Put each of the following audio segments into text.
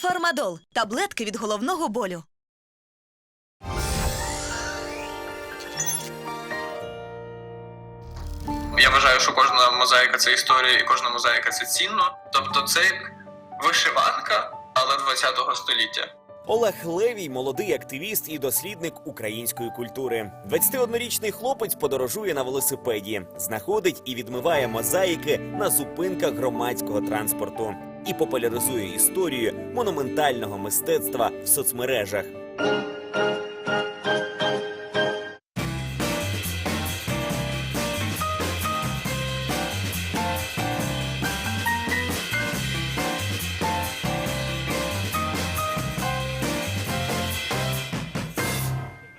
Фармадол таблетки від головного болю. Я вважаю, що кожна мозаїка це історія, і кожна мозаїка це цінно. Тобто це як вишиванка, але 20-го століття. Олег Левій молодий активіст і дослідник української культури. 21-річний хлопець подорожує на велосипеді, знаходить і відмиває мозаїки на зупинках громадського транспорту і популяризує історію монументального мистецтва в соцмережах.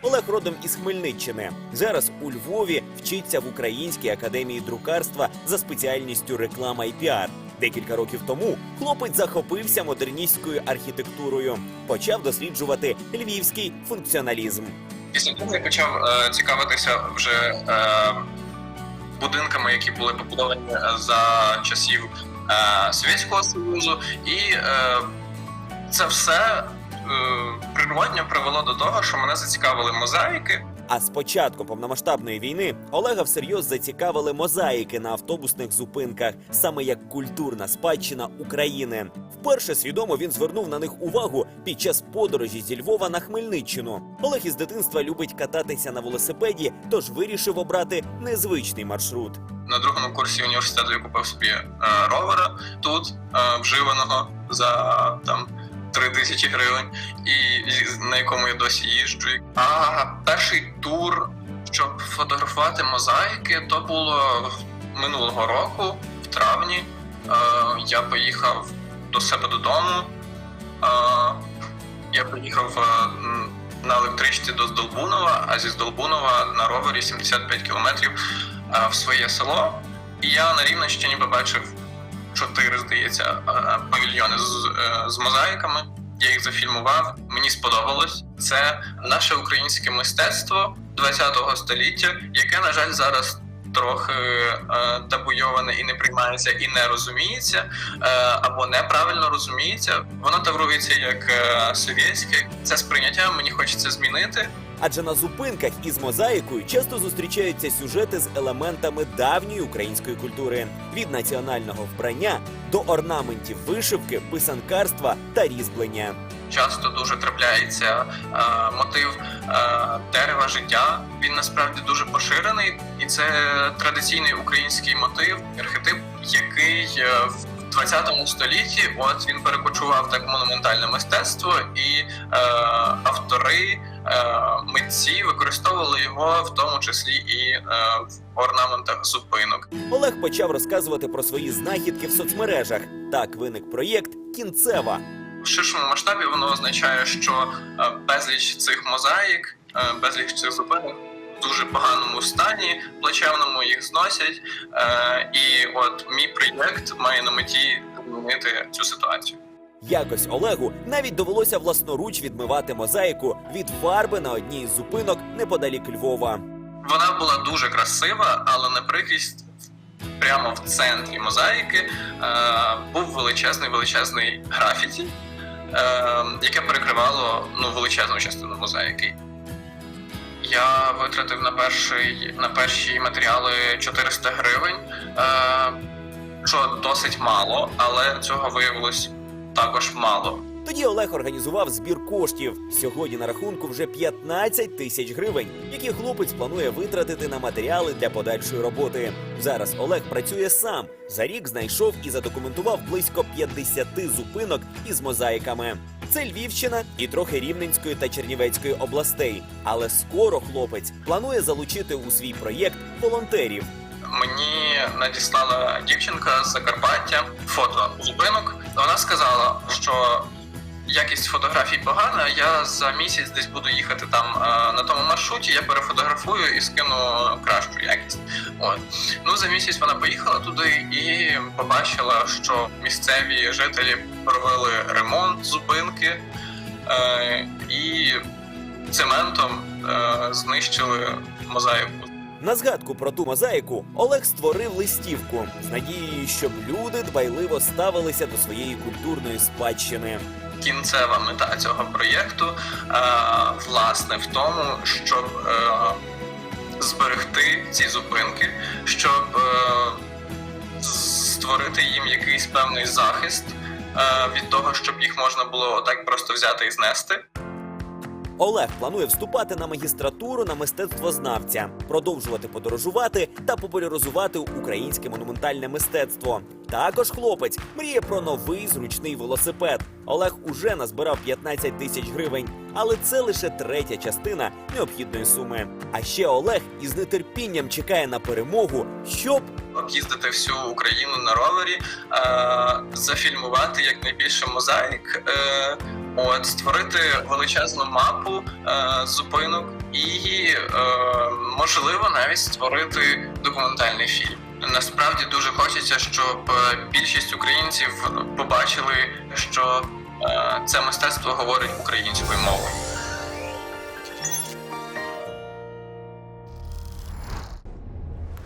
Олег родом із Хмельниччини. Зараз у Львові вчиться в Українській академії друкарства за спеціальністю реклама і піар. Декілька років тому хлопець захопився модерністською архітектурою, почав досліджувати львівський функціоналізм. Після того я почав е, цікавитися вже е, будинками, які були побудовані е, за часів е, Совєтського Союзу, і е, це все е, природньо привело до того, що мене зацікавили мозаїки. А з початком повномасштабної війни Олега всерйоз зацікавили мозаїки на автобусних зупинках, саме як культурна спадщина України. Вперше свідомо він звернув на них увагу під час подорожі зі Львова на Хмельниччину. Олег із дитинства любить кататися на велосипеді, тож вирішив обрати незвичний маршрут. На другому курсі університету я купив собі е, ровера тут, е, вживаного за там. Три тисячі гривень, і на якому я досі їжджу. А перший тур, щоб фотографувати мозаїки, то було минулого року, в травні. Е, я поїхав до себе додому. Е, я приїхав е, на електричці до Здолбунова, а зі Здолбунова на ровері 75 кілометрів в своє село. І я на Рівненщині побачив чотири, здається, е, павільйони з, е, з мозаїками. Я їх зафільмував. Мені сподобалось. Це наше українське мистецтво 20-го століття, яке, на жаль, зараз трохи е, табуйоване і не приймається, і не розуміється, е, або неправильно розуміється. Воно таврується як совєтське. Це сприйняття мені хочеться змінити. Адже на зупинках із мозаїкою часто зустрічаються сюжети з елементами давньої української культури від національного вбрання до орнаментів вишивки, писанкарства та різьблення. часто дуже трапляється е, мотив е, дерева життя. Він насправді дуже поширений, і це традиційний український мотив, архетип, який е, в 20 столітті от він перекочував так монументальне мистецтво, і е, автори, е, митці використовували його в тому числі і е, в орнаментах зупинок. Олег почав розказувати про свої знахідки в соцмережах. Так виник проєкт Кінцева. В ширшому масштабі воно означає, що е, безліч цих мозаїк, безліч цих зупинок в дуже поганому стані, плачевному їх зносять. І от мій проєкт має на меті змінити цю ситуацію. Якось Олегу навіть довелося власноруч відмивати мозаїку від фарби на одній із зупинок неподалік Львова. Вона була дуже красива, але на прикрість прямо в центрі мозаїки е, був величезний величезний графіті, е, яке перекривало ну, величезну частину мозаїки. Я витратив на перший на перші матеріали 400 гривень, е, що досить мало, але цього виявилось також мало. Тоді Олег організував збір коштів. Сьогодні на рахунку вже 15 тисяч гривень, які хлопець планує витратити на матеріали для подальшої роботи. Зараз Олег працює сам. За рік знайшов і задокументував близько 50 зупинок із мозаїками. Це Львівщина і трохи Рівненської та Чернівецької областей. Але скоро хлопець планує залучити у свій проєкт волонтерів. Мені надіслала дівчинка з Закарпаття фото зупинок. Вона сказала, що якість фотографій погана. Я за місяць десь буду їхати там е, на тому маршруті. Я перефотографую і скину кращу якість. От ну за місяць вона поїхала туди і побачила, що місцеві жителі провели ремонт зупинки е, і цементом е, знищили мозаїку. На згадку про ту мозаїку Олег створив листівку з надією, щоб люди дбайливо ставилися до своєї культурної спадщини. Кінцева мета цього проєкту е, власне в тому, щоб е, зберегти ці зупинки, щоб е, створити їм якийсь певний захист е, від того, щоб їх можна було так просто взяти і знести. Олег планує вступати на магістратуру на мистецтвознавця, продовжувати подорожувати та популяризувати українське монументальне мистецтво. Також хлопець мріє про новий зручний велосипед. Олег уже назбирав 15 тисяч гривень, але це лише третя частина необхідної суми. А ще Олег із нетерпінням чекає на перемогу, щоб об'їздити всю Україну на ровері, е, зафільмувати якнайбільше мозаїк, е, от створити величезну мапу е, зупинок і е, можливо навіть створити документальний фільм. Насправді дуже хочеться, щоб е, більшість українців побачили, що е, це мистецтво говорить українською мовою.